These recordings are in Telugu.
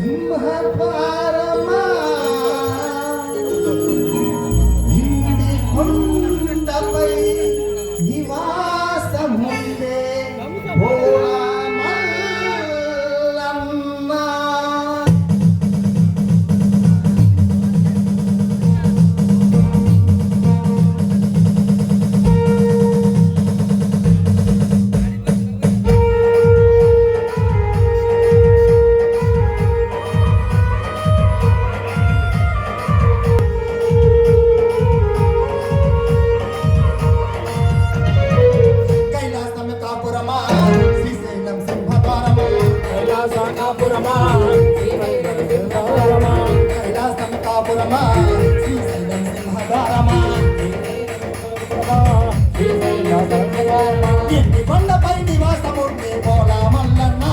my pride. ప్రభారమా శ్రీశైలం సింహదారమా ఎన్ని మల్లన్నా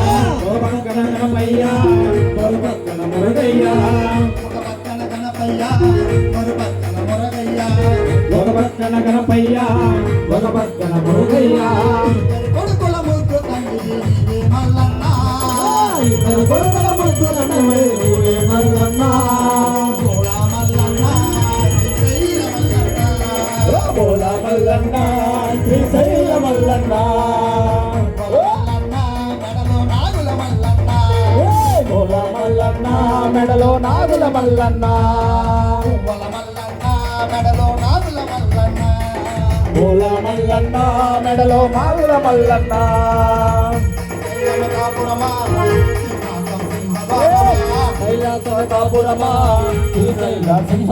పక్కన ఒక పక్కన మురుగయ్యా కొడుకుల ముద్దు తండ్రి మల్లన్నా. కొడుకుల ముద్దు తండ్రి మల్లన్నా. మెడలో నాగుల మల్లన్నా మెడలో పూల మల్లన్న. మెడలో మావిల మల్లన్న కైలాస కాపురమా కైలాసింహ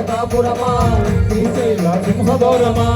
కనకాపురమా శ్రీశైల సింహగౌరమా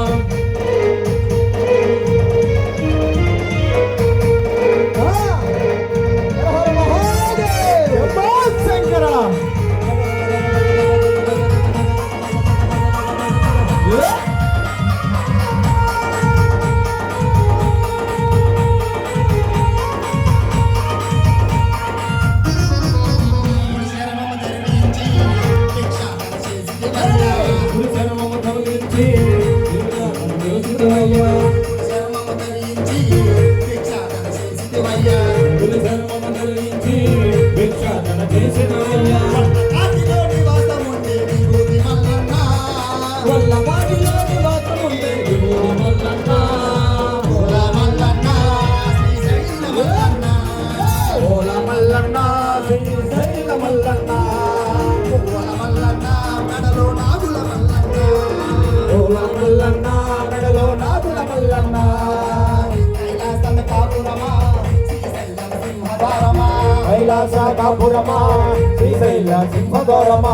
కైలాస కాపురమా శ్రీశైల సింహగౌరమా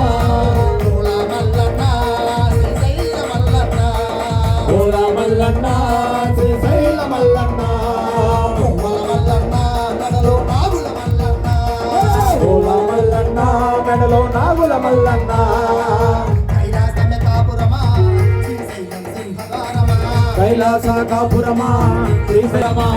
మెడలో నాగుల మల్లన్న. కైలాస కాపురమా? శ్రీశైలమా